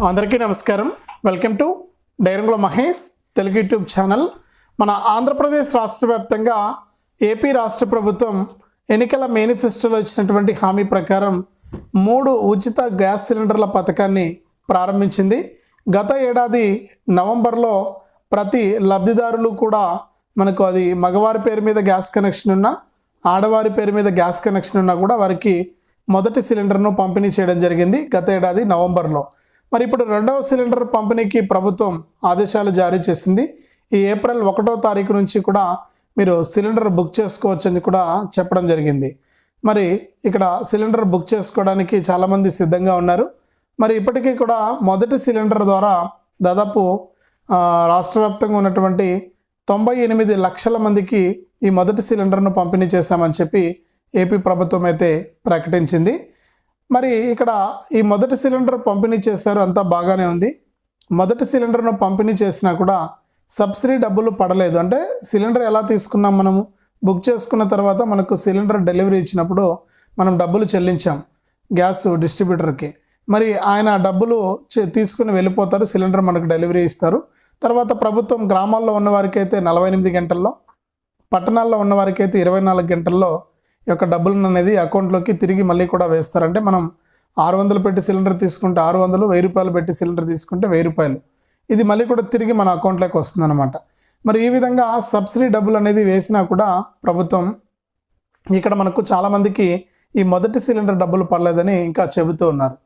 అందరికీ నమస్కారం. Welcome to డైరంగుల మహేష్ తెలుగు యూట్యూబ్ ఛానల్. మన ఆంధ్రప్రదేశ్ రాష్ట్ర వ్యాప్తంగా ఏపీ రాష్ట్ర ప్రభుత్వం ఎన్నికల మేనిఫెస్టోలో ఇచ్చినటువంటి హామీ ప్రకారం మూడు ఉచిత గ్యాస్ సిలిండర్ల పథకాన్ని ప్రారంభించింది. గత ఏడాది నవంబర్లో ప్రతి లబ్ధిదారులు కూడా మనకు అది మగవారి పేరు మీద గ్యాస్ కనెక్షన్ ఉన్నా ఆడవారి పేరు మీద గ్యాస్ కనెక్షన్ ఉన్నా కూడా వారికి మొదటి సిలిండర్ను పంపిణీ చేయడం జరిగింది గత ఏడాది నవంబర్లో. మరి ఇప్పుడు రెండవ సిలిండర్ పంపిణీకి ప్రభుత్వం ఆదేశాలు జారీ చేసింది. ఈ ఏప్రిల్ ఒకటో తారీఖు నుంచి కూడా మీరు సిలిండర్ బుక్ చేసుకోవచ్చని కూడా చెప్పడం జరిగింది. మరి ఇక్కడ సిలిండర్ బుక్ చేసుకోవడానికి చాలామంది సిద్ధంగా ఉన్నారు. మరి ఇప్పటికీ కూడా మొదటి సిలిండర్ ద్వారా దాదాపు రాష్ట్ర వ్యాప్తంగా ఉన్నటువంటి తొంభై ఎనిమిది లక్షల మందికి ఈ మొదటి సిలిండర్ను పంపిణీ చేశామని చెప్పి ఏపీ ప్రభుత్వం అయితే ప్రకటించింది. మరి ఇక్కడ ఈ మొదటి సిలిండర్ పంపిణీ చేశారు అంతా బాగానే ఉంది. మొదటి సిలిండర్ను పంపిణీ చేసినా కూడా సబ్సిడీ డబ్బులు పడలేదు. అంటే సిలిండర్ ఎలా తీసుకున్నాం మనము? బుక్ చేసుకున్న తర్వాత మనకు సిలిండర్ డెలివరీ ఇచ్చినప్పుడు మనం డబ్బులు చెల్లించాం గ్యాస్ డిస్ట్రిబ్యూటర్కి. మరి ఆయన డబ్బులు తీసుకుని వెళ్ళిపోతారు సిలిండర్ మనకు డెలివరీ ఇస్తారు. తర్వాత ప్రభుత్వం గ్రామాల్లో ఉన్న నలభై ఎనిమిది గంటల్లో పట్టణాల్లో ఉన్న ఇరవై నాలుగు గంటల్లో యొక్క డబ్బులను అనేది అకౌంట్లోకి తిరిగి మళ్ళీ కూడా వేస్తారంటే మనం ఆరు వందలు పెట్టి సిలిండర్ తీసుకుంటే ఆరు వందలు వెయ్యి రూపాయలు పెట్టి సిలిండర్ తీసుకుంటే వెయ్యి రూపాయలు. ఇది మళ్ళీ కూడా తిరిగి మన అకౌంట్లోకి వస్తుందన్నమాట. మరి ఈ విధంగా సబ్సిడీ డబ్బులు అనేది వేసినా కూడా ప్రభుత్వం ఇక్కడ మనకు చాలామందికి ఈ మొదటి సిలిండర్ డబ్బులు పడలేదని ఇంకా చెబుతూ ఉన్నారు.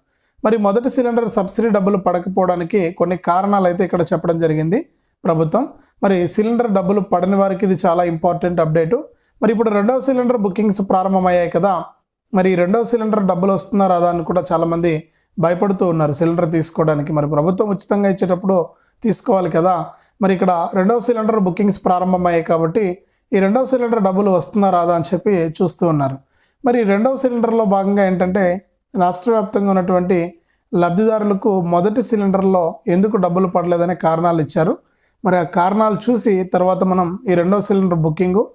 మరి మొదటి సిలిండర్ సబ్సిడీ డబ్బులు పడకపోవడానికి కొన్ని కారణాలు అయితే ఇక్కడ చెప్పడం జరిగింది ప్రభుత్వం. మరి సిలిండర్ డబ్బులు పడని వారికి ఇది చాలా ఇంపార్టెంట్ అప్డేటు. మరి ఇప్పుడు రెండవ సిలిండర్ బుకింగ్స్ ప్రారంభమయ్యాయి కదా. మరి రెండవ సిలిండర్ డబ్బులు వస్తుందా రాదా అని కూడా చాలామంది భయపడుతూ ఉన్నారు. సిలిండర్ తీసుకోవడానికి మరి ప్రభుత్వం ఉచితంగా ఇచ్చేటప్పుడు తీసుకోవాలి కదా. మరి ఇక్కడ రెండవ సిలిండర్ బుకింగ్స్ ప్రారంభమయ్యాయి కాబట్టి ఈ రెండవ సిలిండర్ డబ్బులు వస్తుందా రాదా అని చెప్పి చూస్తూ ఉన్నారు. మరి రెండవ సిలిండర్లో భాగంగా ఏంటంటే రాష్ట్ర వ్యాప్తంగా ఉన్నటువంటి లబ్ధిదారులకు మొదటి సిలిండర్లో ఎందుకు డబ్బులు పడలేదనే కారణాలు ఇచ్చారు. మరి ఆ కారణాలు చూసి తర్వాత మనం ఈ రెండవ సిలిండర్ బుకింగు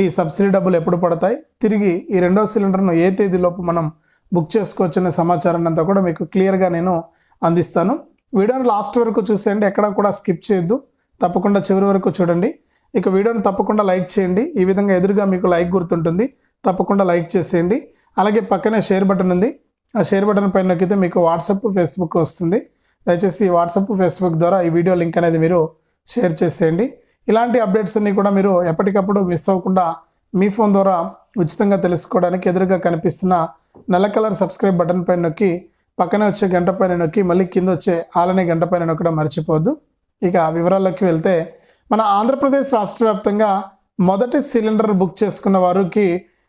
ఈ సబ్సిడీ డబ్బులు ఎప్పుడు పడతాయి? తిరిగి ఈ రెండో సిలిండర్ను ఏ తేదీలోపు మనం బుక్ చేసుకోవచ్చనే సమాచారాన్ని అంతా కూడా మీకు క్లియర్గా నేను అందిస్తాను. వీడియోని లాస్ట్ వరకు చూసేయండి ఎక్కడ కూడా స్కిప్ చేయొద్దు. తప్పకుండా చివరి వరకు చూడండి. ఇక వీడియోని తప్పకుండా లైక్ చేయండి. ఈ విధంగా ఎదురుగా మీకు లైక్ గుర్తుంటుంది. తప్పకుండా లైక్ చేసేయండి. అలాగే పక్కనే షేర్ బటన్ ఉంది. ఆ షేర్ బటన్ పైన నొక్కితే మీకు వాట్సాప్ ఫేస్బుక్ వస్తుంది. దయచేసి వాట్సాప్ ఫేస్బుక్ ద్వారా ఈ వీడియో లింక్ అనేది మీరు షేర్ చేసేయండి. ఇలాంటి అప్డేట్స్ అన్ని కూడా మీరు ఎప్పటికప్పుడు మిస్ అవ్వకుండా మీ ఫోన్ ద్వారా ఉచితంగా తెలుసుకోవడానికి ఎదురుగా కనిపిస్తున్న నల్ల కలర్ సబ్స్క్రైబ్ బటన్ పైన నొక్కి పక్కనే వచ్చే గంట పైన నొక్కి మళ్ళీ కింద వచ్చే ఆలనే గంట పైన నొక్కడం మర్చిపోవద్దు. ఇక వివరాల్లోకి వెళ్తే మన ఆంధ్రప్రదేశ్ రాష్ట్ర వ్యాప్తంగా మొదటి సిలిండర్ బుక్ చేసుకున్న వారికి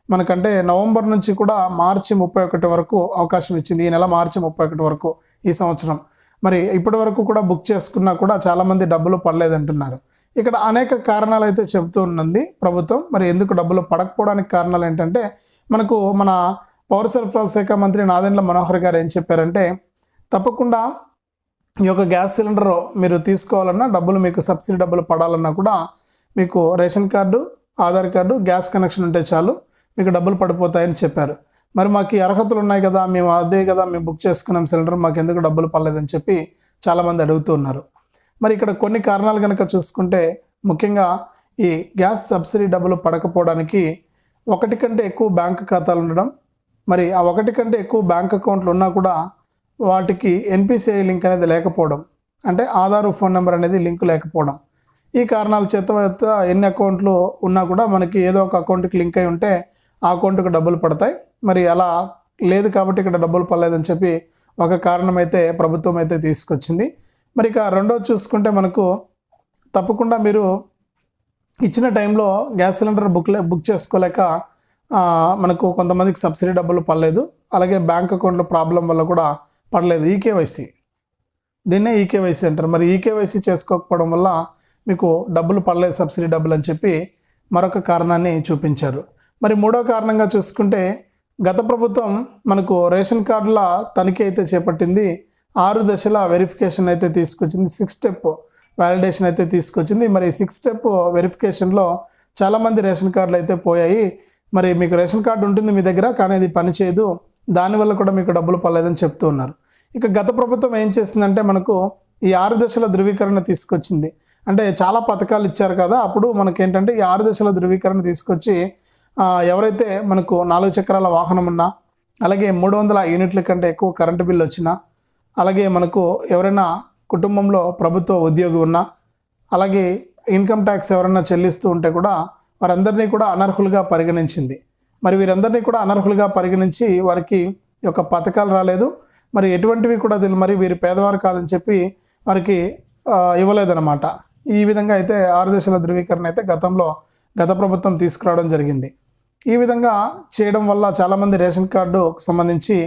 మనకంటే నవంబర్ నుంచి కూడా మార్చి ముప్పై ఒకటి వరకు అవకాశం ఇచ్చింది. ఈ నెల మార్చి ముప్పై ఒకటి వరకు ఈ సంవత్సరం. మరి ఇప్పటి వరకు కూడా బుక్ చేసుకున్నా కూడా చాలామంది డబ్బులు పడలేదంటున్నారు. ఇక్కడ అనేక కారణాలు అయితే చెబుతూ ఉన్నది ప్రభుత్వం. మరి ఎందుకు డబ్బులు పడకపోవడానికి కారణాలు ఏంటంటే మనకు మన పౌర సరఫరాల శాఖ మంత్రి నాదెండ్ల మనోహర్ గారు ఏం చెప్పారంటే తప్పకుండా ఈ యొక్క గ్యాస్ సిలిండర్ మీరు తీసుకోవాలన్నా డబ్బులు మీకు సబ్సిడీ డబ్బులు పడాలన్నా కూడా మీకు ration card Aadhaar card gas connection ఉంటే చాలు మీకు డబ్బులు పడిపోతాయని చెప్పారు. మరి మాకు ఈ అర్హతలు ఉన్నాయి కదా మేము అదే కదా మేము బుక్ చేసుకున్నాం సిలిండర్ మాకు ఎందుకు డబ్బులు పడలేదని చెప్పి చాలామంది అడుగుతూ ఉన్నారు. మరి ఇక్కడ కొన్ని కారణాలు కనుక చూసుకుంటే ముఖ్యంగా ఈ గ్యాస్ సబ్సిడీ డబ్బులు పడకపోవడానికి ఒకటి కంటే ఎక్కువ బ్యాంక్ ఖాతాలు ఉండడం మరి ఆ ఒకటి కంటే ఎక్కువ బ్యాంక్ అకౌంట్లు ఉన్నా కూడా వాటికి ఎన్పిసిఐ లింక్ అనేది లేకపోవడం అంటే ఆధార్ ఫోన్ నెంబర్ అనేది లింక్ లేకపోవడం. ఈ కారణాల చేత ఎన్ని అకౌంట్లు ఉన్నా కూడా మనకి ఏదో ఒక అకౌంట్కి లింక్ అయి ఉంటే ఆ అకౌంట్కి డబ్బులు పడతాయి. మరి అలా లేదు కాబట్టి ఇక్కడ డబ్బులు పడలేదని చెప్పి ఒక కారణం అయితే ప్రభుత్వం అయితే తీసుకొచ్చింది. మరి ఇక రెండోది చూసుకుంటే మనకు తప్పకుండా మీరు ఇచ్చిన టైంలో గ్యాస్ సిలిండర్ బుక్ బుక్ చేసుకోలేక మనకు కొంతమందికి సబ్సిడీ డబ్బులు పడలేదు. అలాగే బ్యాంక్ అకౌంట్లో ప్రాబ్లం వల్ల కూడా పడలేదు. ఈకేవైసీ. దీన్నే ఈకేవైసీ అంటారు. మరి ఈకేవైసీ చేసుకోకపోవడం వల్ల మీకు డబ్బులు పడలేదు సబ్సిడీ డబ్బులు అని చెప్పి మరొక కారణాన్ని చూపించారు. మరి మూడో కారణంగా చూసుకుంటే గత ప్రభుత్వం మనకు రేషన్ కార్డుల తనిఖీ అయితే చేపట్టింది. ఆరు దశల వెరిఫికేషన్ అయితే తీసుకొచ్చింది. సిక్స్ స్టెప్ వ్యాలిడేషన్ అయితే తీసుకొచ్చింది. మరి సిక్స్ స్టెప్ వెరిఫికేషన్లో చాలామంది రేషన్ కార్డులు అయితే పోయాయి. మరి మీకు రేషన్ కార్డు ఉంటుంది మీ దగ్గర కానీ అది పనిచేయదు దానివల్ల కూడా మీకు డబ్బులు పడలేదని చెప్తూ ఉన్నారు. ఇక గత ప్రభుత్వం ఏం చేసిందంటే మనకు ఈ ఆరు దశల ధృవీకరణ తీసుకొచ్చింది. అంటే చాలా పథకాలు ఇచ్చారు కదా. అప్పుడు మనకేంటంటే ఈ ఆరు దశల ధృవీకరణ తీసుకొచ్చి ఎవరైతే మనకు నాలుగు చక్రాల వాహనం ఉన్నా అలాగే మూడు వందల యూనిట్ల కంటే ఎక్కువ కరెంటు బిల్లు వచ్చినా అలాగే మనకు ఎవరైనా కుటుంబంలో ప్రభుత్వ ఉద్యోగి ఉన్నా అలాగే ఇన్కమ్ ట్యాక్స్ ఎవరైనా చెల్లిస్తూ ఉంటే కూడా వారందరినీ కూడా అనర్హులుగా పరిగణించింది. మరి వీరందరినీ కూడా అనర్హులుగా పరిగణించి వారికి యొక్క పథకాలు రాలేదు. మరి ఎటువంటివి కూడా తెలియదు మరి వీరు పేదవారు కాదని చెప్పి వారికి ఇవ్వలేదన్నమాట. ఈ విధంగా అయితే ఆరు దశల ధృవీకరణ అయితే గతంలో గత ప్రభుత్వం తీసుకురావడం జరిగింది. ఈ విధంగా చేయడం వల్ల చాలామంది రేషన్ కార్డుకు సంబంధించి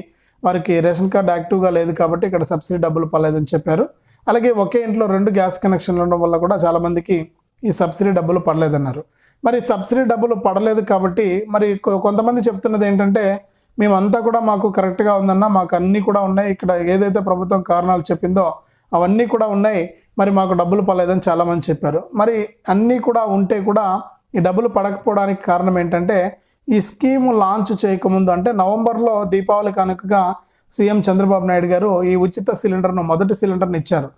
వారికి రేషన్ కార్డు యాక్టివ్గా లేదు కాబట్టి ఇక్కడ సబ్సిడీ డబ్బులు పడలేదని చెప్పారు. అలాగే ఒకే ఇంట్లో రెండు గ్యాస్ కనెక్షన్లు ఉండడం వల్ల కూడా చాలామందికి ఈ సబ్సిడీ డబ్బులు పడలేదన్నారు. మరి సబ్సిడీ డబ్బులు పడలేదు కాబట్టి మరి కొ- కొంతమంది చెప్తున్నది ఏంటంటే మేమంతా కూడా మాకు కరెక్ట్గా ఉందన్న మాకు అన్నీ కూడా ఉన్నాయి. ఇక్కడ ఏదైతే ప్రభుత్వం కారణాలు చెప్పిందో అవన్నీ కూడా ఉన్నాయి. మరి మాకు డబ్బులు పడలేదని చాలామంది చెప్పారు. మరి అన్నీ కూడా ఉంటే కూడా ఈ డబ్బులు పడకపోవడానికి కారణం ఏంటంటే ఈ స్కీమ్ లాంచ్ చేయకముందు అంటే నవంబర్లో దీపావళి కనుకగా సీఎం చంద్రబాబు నాయుడు గారు ఈ ఉచిత సిలిండర్ను మొదటి సిలిండర్ని ఇచ్చారు.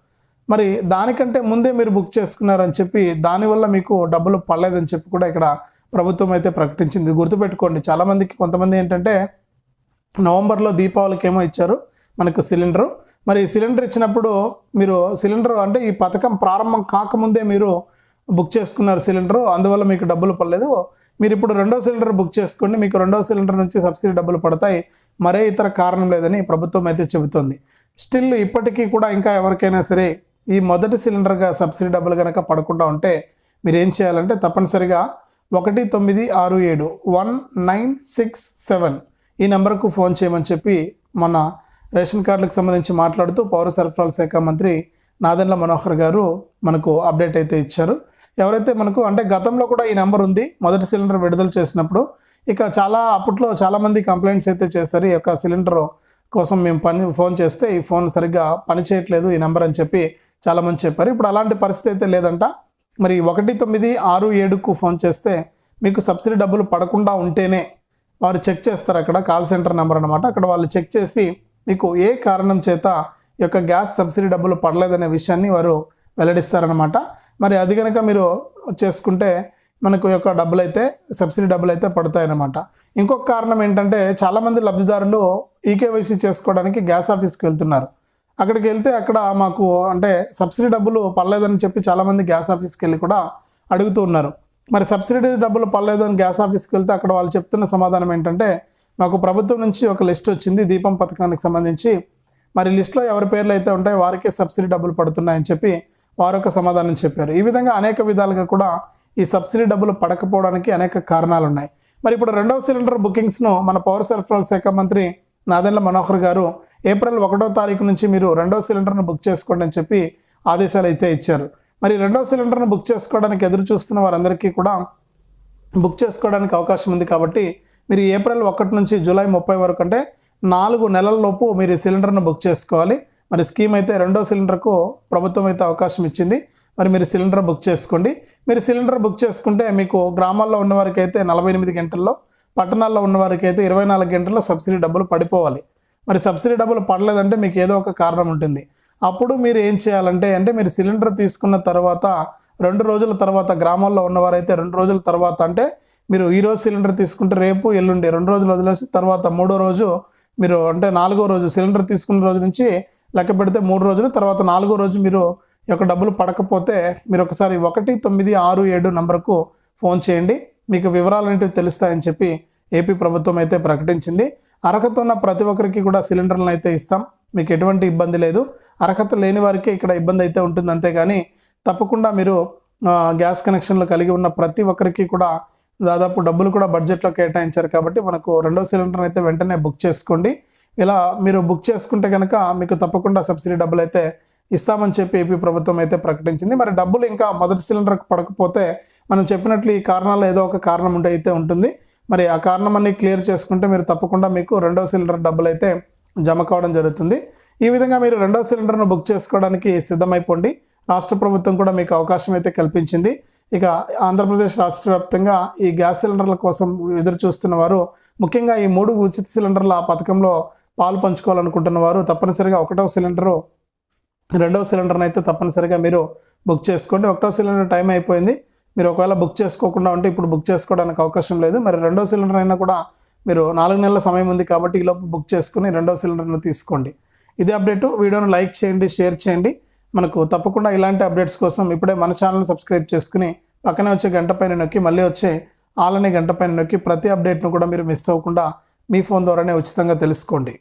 మరి దానికంటే ముందే మీరు బుక్ చేసుకున్నారని చెప్పి దానివల్ల మీకు డబ్బులు పడలేదని చెప్పి కూడా ఇక్కడ ప్రభుత్వం అయితే ప్రకటించింది. గుర్తుపెట్టుకోండి చాలామందికి కొంతమంది ఏంటంటే నవంబర్లో దీపావళికి ఏమో ఇచ్చారు మనకు సిలిండరు. మరి సిలిండర్ ఇచ్చినప్పుడు మీరు సిలిండర్ అంటే ఈ పథకం ప్రారంభం కాకముందే మీరు బుక్ చేసుకున్నారు సిలిండర్ అందువల్ల మీకు డబ్బులు పడలేదు. మీరు ఇప్పుడు రెండో సిలిండర్ బుక్ చేసుకోండి. మీకు రెండో సిలిండర్ నుంచి సబ్సిడీ డబ్బులు పడతాయి. మరే ఇతర కారణం లేదని ప్రభుత్వం అయితే చెబుతోంది. స్టిల్ ఇప్పటికీ కూడా ఇంకా ఎవరికైనా సరే ఈ మొదటి సిలిండర్గా సబ్సిడీ డబ్బులు కనుక పడకుండా ఉంటే మీరు ఏం చేయాలంటే తప్పనిసరిగా ఒకటి తొమ్మిది ఆరు ఏడు వన్ నైన్ సిక్స్ సెవెన్ ఈ నెంబర్కు ఫోన్ చేయమని చెప్పి మన రేషన్ కార్డులకు సంబంధించి మాట్లాడుతూ పౌర సరఫరాల శాఖ మంత్రి నాదెండ్ల మనోహర్ గారు మనకు అప్డేట్ అయితే ఇచ్చారు. ఎవరైతే మనకు అంటే గతంలో కూడా ఈ నెంబర్ ఉంది మొదటి సిలిండర్ విడుదల చేసినప్పుడు. ఇక చాలా అప్పట్లో చాలామంది కంప్లైంట్స్ అయితే చేశారు ఈ యొక్క సిలిండర్ కోసం మేము పని ఫోన్ చేస్తే ఈ ఫోన్ సరిగ్గా పని చేయట్లేదు ఈ నెంబర్ అని చెప్పి చాలామంది చెప్పారు. ఇప్పుడు అలాంటి పరిస్థితి అయితే లేదంట. మరి ఒకటి తొమ్మిది ఆరు ఏడుకు ఫోన్ చేస్తే మీకు సబ్సిడీ డబ్బులు పడకుండా ఉంటేనే వారు చెక్ చేస్తారు అక్కడ కాల్ సెంటర్ నెంబర్ అనమాట అక్కడ వాళ్ళు చెక్ చేసి మీకు ఏ కారణం చేత ఈ యొక్క గ్యాస్ సబ్సిడీ డబ్బులు పడలేదనే విషయాన్ని వారు వెల్లడిస్తారనమాట మరి అది కనుక మీరు చేసుకుంటే మనకు యొక్క డబ్బులు అయితే సబ్సిడీ డబ్బులు అయితే పడతాయన్నమాట. ఇంకొక కారణం ఏంటంటే చాలామంది లబ్ధిదారులు ఈకేవైసీ చేసుకోవడానికి గ్యాస్ ఆఫీస్కి వెళ్తున్నారు. అక్కడికి వెళ్తే అక్కడ మాకు అంటే సబ్సిడీ డబ్బులు పడలేదని చెప్పి చాలామంది గ్యాస్ ఆఫీస్కి వెళ్ళి కూడా అడుగుతూ ఉన్నారు. మరి సబ్సిడీ డబ్బులు పడలేదు అని గ్యాస్ ఆఫీస్కి వెళ్తే అక్కడ వాళ్ళు చెప్తున్న సమాధానం ఏంటంటే మాకు ప్రభుత్వం నుంచి ఒక లిస్ట్ వచ్చింది దీపం పథకానికి సంబంధించి. మరి లిస్ట్లో ఎవరి పేర్లు అయితే ఉంటాయో వారికే సబ్సిడీ డబ్బులు పడుతున్నాయని చెప్పి వారు ఒక సమాధానం చెప్పారు. ఈ విధంగా అనేక విధాలుగా కూడా ఈ సబ్సిడీ డబ్బులు పడకపోవడానికి అనేక కారణాలు ఉన్నాయి మరి ఇప్పుడు రెండవ సిలిండర్ బుకింగ్స్ను మన పౌర సరఫరాల శాఖ మంత్రి నాదెండ్ల మనోహర్ గారు ఏప్రిల్ ఒకటో తారీఖు నుంచి మీరు రెండవ సిలిండర్ను బుక్ చేసుకోండి అని చెప్పి ఆదేశాలు అయితే ఇచ్చారు. మరి రెండవ సిలిండర్ను బుక్ చేసుకోవడానికి ఎదురు చూస్తున్న వారందరికీ కూడా బుక్ చేసుకోవడానికి అవకాశం ఉంది కాబట్టి మీరు ఏప్రిల్ ఒకటి నుంచి జూలై ముప్పై వరకు అంటే నాలుగు నెలల లోపు మీరు ఈ సిలిండర్ను బుక్ చేసుకోవాలి. మరి స్కీమ్ అయితే రెండో సిలిండర్కు ప్రభుత్వం అయితే అవకాశం ఇచ్చింది. మరి మీరు సిలిండర్ బుక్ చేసుకోండి. మీరు సిలిండర్ బుక్ చేసుకుంటే మీకు గ్రామాల్లో ఉన్నవారికి అయితే నలభై ఎనిమిది గంటల్లో పట్టణాల్లో ఉన్నవారికి అయితే ఇరవై నాలుగు గంటల్లో సబ్సిడీ డబ్బులు పడిపోవాలి. మరి సబ్సిడీ డబ్బులు పడలేదంటే మీకు ఏదో ఒక కారణం ఉంటుంది. అప్పుడు మీరు ఏం చేయాలంటే అంటే మీరు సిలిండర్ తీసుకున్న తర్వాత రెండు రోజుల తర్వాత గ్రామాల్లో ఉన్నవారైతే రెండు రోజుల తర్వాత అంటే మీరు ఈరోజు సిలిండర్ తీసుకుంటే రేపు ఎల్లుండి రెండు రోజులు వదిలేసి తర్వాత మూడో రోజు మీరు అంటే నాలుగో రోజు సిలిండర్ తీసుకున్న రోజు నుంచి లెక్క పెడితే మూడు రోజులు తర్వాత నాలుగో రోజు మీరు యొక్క డబ్బులు పడకపోతే మీరు ఒకసారి ఒకటి తొమ్మిది ఆరు ఏడు నంబర్కు ఫోన్ చేయండి. మీకు వివరాలు తెలుస్తాయని చెప్పి ఏపీ ప్రభుత్వం అయితే ప్రకటించింది. అర్హత ఉన్న ప్రతి ఒక్కరికి కూడా సిలిండర్లను అయితే ఇస్తాం. మీకు ఎటువంటి ఇబ్బంది లేదు. అర్హత లేని వారికి ఇక్కడ ఇబ్బంది అయితే ఉంటుంది. అంతేగాని తప్పకుండా మీరు గ్యాస్ కనెక్షన్లు కలిగి ఉన్న ప్రతి ఒక్కరికి కూడా దాదాపు డబ్బులు కూడా బడ్జెట్లో కేటాయించారు కాబట్టి మనకు రెండో సిలిండర్ అయితే వెంటనే బుక్ చేసుకోండి. ఇలా మీరు బుక్ చేసుకుంటే కనుక మీకు తప్పకుండా సబ్సిడీ డబ్బులు అయితే ఇస్తామని చెప్పి ఏపీ ప్రభుత్వం అయితే ప్రకటించింది. మరి డబ్బులు ఇంకా మొదటి సిలిండర్కి పడకపోతే మనం చెప్పినట్లు ఈ కారణాలు ఏదో ఒక కారణం ఉంటే అయితే ఉంటుంది. మరి ఆ కారణం అన్ని క్లియర్ చేసుకుంటే మీరు తప్పకుండా మీకు రెండో సిలిండర్ డబ్బులు అయితే జమ కావడం జరుగుతుంది. ఈ విధంగా మీరు రెండో సిలిండర్ను బుక్ చేసుకోవడానికి సిద్ధమైపోండి. రాష్ట్ర ప్రభుత్వం కూడా మీకు అవకాశం అయితే కల్పించింది. ఇక ఆంధ్రప్రదేశ్ రాష్ట్ర వ్యాప్తంగా ఈ గ్యాస్ సిలిండర్ల కోసం ఎదురు చూస్తున్న వారు ముఖ్యంగా ఈ మూడు ఉచిత సిలిండర్ల పథకంలో పాలు పంచుకోవాలనుకుంటున్న వారు తప్పనిసరిగా ఒకటవ సిలిండరు రెండవ సిలిండర్ని అయితే తప్పనిసరిగా మీరు బుక్ చేసుకోండి. ఒకటో సిలిండర్ టైం అయిపోయింది. మీరు ఒకవేళ బుక్ చేసుకోకుండా ఉంటే ఇప్పుడు బుక్ చేసుకోవడానికి అవకాశం లేదు. మరి రెండో సిలిండర్ అయినా కూడా మీరు నాలుగు నెలల సమయం ఉంది కాబట్టి ఈలోపు బుక్ చేసుకుని రెండో సిలిండర్ను తీసుకోండి. ఇదే అప్డేట్. వీడియోను లైక్ చేయండి షేర్ చేయండి. మనకు తప్పకుండా ఇలాంటి అప్డేట్స్ కోసం ఇప్పుడే మన ఛానల్ సబ్స్క్రైబ్ చేసుకుని పక్కనే వచ్చే గంట పైన నొక్కి మళ్ళీ వచ్చే ఆలనే గంట పైన నొక్కి ప్రతి అప్డేట్ను కూడా మీరు మిస్ అవ్వకుండా మీ ఫోన్ ద్వారానే ఉచితంగా తెలుసుకోండి.